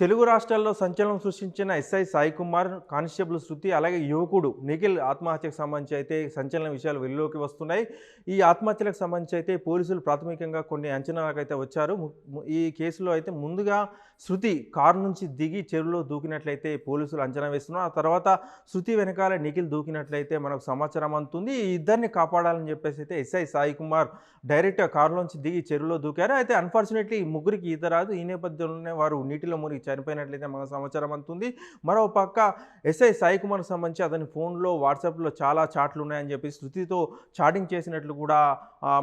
తెలుగు రాష్ట్రాల్లో సంచలనం సృష్టించిన ఎస్ఐ సాయి కుమార్ కానిస్టేబుల్ శృతి అలాగే యువకుడు నిఖిల్ ఆత్మహత్యకు సంబంధించి అయితే సంచలన విషయాలు వెలుగులోకి వస్తున్నాయి. ఈ ఆత్మహత్యలకు సంబంధించి అయితే పోలీసులు ప్రాథమికంగా కొన్ని అంచనాలకు అయితే వచ్చారు. ఈ కేసులో అయితే ముందుగా శృతి కారు నుంచి దిగి చెరువులో దూకినట్లయితే పోలీసులు అంచనా వేస్తున్నారు. ఆ తర్వాత శృతి వెనకాల నిఖిల్ దూకినట్లయితే మనకు సమాచారం అందుతుంది. ఈ ఇద్దరిని కాపాడాలని చెప్పేసి అయితే ఎస్ఐ సాయి కుమార్ డైరెక్ట్ కారులోంచి దిగి చెరువులో దూకారు. అయితే అన్ఫార్చునేట్లీ ముగ్గురికి ఈత రాదు. ఈ నేపథ్యంలోనే వారు నీటిలో మునిగి చనిపోయినట్లయితే మనకు సమాచారం అందుతుంది మరో పక్క ఎస్ఐ సాయి కుమార్ సంబంధించి అతని ఫోన్లో వాట్సాప్లో చాలా చాట్లు ఉన్నాయని చెప్పి శృతితో చాటింగ్ చేసినట్లు కూడా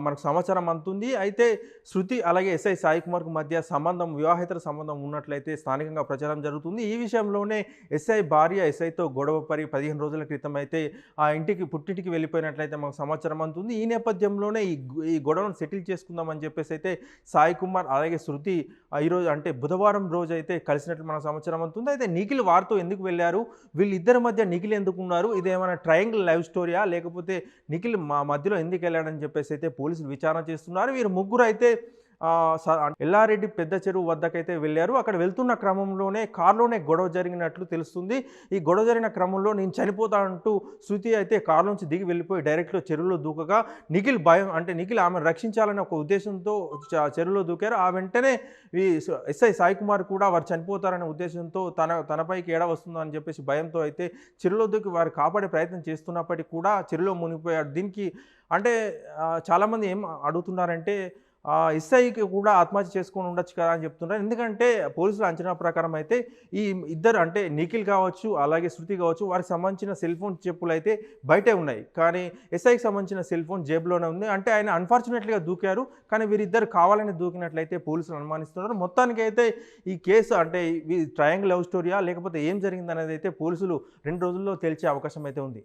మనకు సమాచారం అందుతుంది అయితే శృతి అలాగే ఎస్ఐ సాయి కుమార్కు మధ్య సంబంధం వివాహేతర సంబంధం ఉన్నట్లయితే స్థానికంగా ప్రచారం జరుగుతుంది. ఈ విషయంలోనే ఎస్ఐ భార్య ఎస్ఐతో గొడవ పరి పదిహేను రోజుల క్రితం అయితే ఆ ఇంటికి పుట్టింటికి వెళ్ళిపోయినట్లయితే మనకు సమాచారం అందుతుంది ఈ నేపథ్యంలోనే ఈ ఈ గొడవను సెటిల్ చేసుకుందామని చెప్పేసి అయితే సాయి కుమార్ అలాగే శృతి ఈరోజు అంటే బుధవారం రోజు అయితే కలిసినట్లు మన సమాచారం అవుతుంది. అయితే నిఖిల్ వారితో ఎందుకు వెళ్ళారు? వీళ్ళిద్దరి మధ్య నిఖిల్ ఎందుకు ఉన్నారు? ఇదేమైనా ట్రయాంగిల్ లైవ్ స్టోరీయా? లేకపోతే నిఖిల్ మా మధ్యలో ఎందుకు వెళ్ళాడని చెప్పేసి అయితే పోలీసులు విచారణ చేస్తున్నారు. వీరు ముగ్గురు అయితే ఎల్లారెడ్డి పెద్ద చెరువు వద్దకైతే వెళ్ళారు. అక్కడ వెళ్తున్న క్రమంలోనే కారులోనే గొడవ జరిగినట్లు తెలుస్తుంది. ఈ గొడవ జరిగిన క్రమంలో నేను చనిపోతా అంటూ శృతి అయితే కారులోంచి దిగి వెళ్ళిపోయి డైరెక్ట్లో చెరువులో దూకగా నిఖిల్ భయం అంటే నిఖిల్ ఆమెను రక్షించాలని ఒక ఉద్దేశంతో చ- చెరువులో దూకారు. ఆ వెంటనే ఈ ఎస్ఐ సాయి కుమార్ కూడా వారు చనిపోతారనే ఉద్దేశంతో తన తనపైకి ఏడ వస్తుందో అని చెప్పేసి భయంతో అయితే చెరువులో దూకి వారు కాపాడే ప్రయత్నం చేస్తున్నప్పటికీ కూడా చెరువులో మునిగిపోయాడు దీనికి అంటే చాలామంది ఏం అడుగుతున్నారంటే ఎస్ఐకి కూడా ఆత్మహత్య చేసుకొని ఉండొచ్చు కదా అని చెప్తున్నారు ఎందుకంటే పోలీసుల అంచనా ప్రకారం అయితే ఈ ఇద్దరు అంటే నిఖిల్ కావచ్చు అలాగే శృతి కావచ్చు వారికి సంబంధించిన సెల్ ఫోన్ చెప్పులు అయితే బయటే ఉన్నాయి. కానీ ఎస్ఐకి సంబంధించిన సెల్ ఫోన్ జేబులోనే ఉంది. అంటే ఆయన అన్ఫార్చునేట్లీగా దూకారు. కానీ వీరిద్దరు కావాలని దూకినట్లయితే పోలీసులు అనుమానిస్తున్నారు. మొత్తానికి అయితే ఈ కేసు అంటే ఈ ట్రయాంగిల్ లవ్ స్టోరీయా లేకపోతే ఏం జరిగిందనేది అయితే పోలీసులు రెండు రోజుల్లో తెలిసే అవకాశం అయితే ఉంది.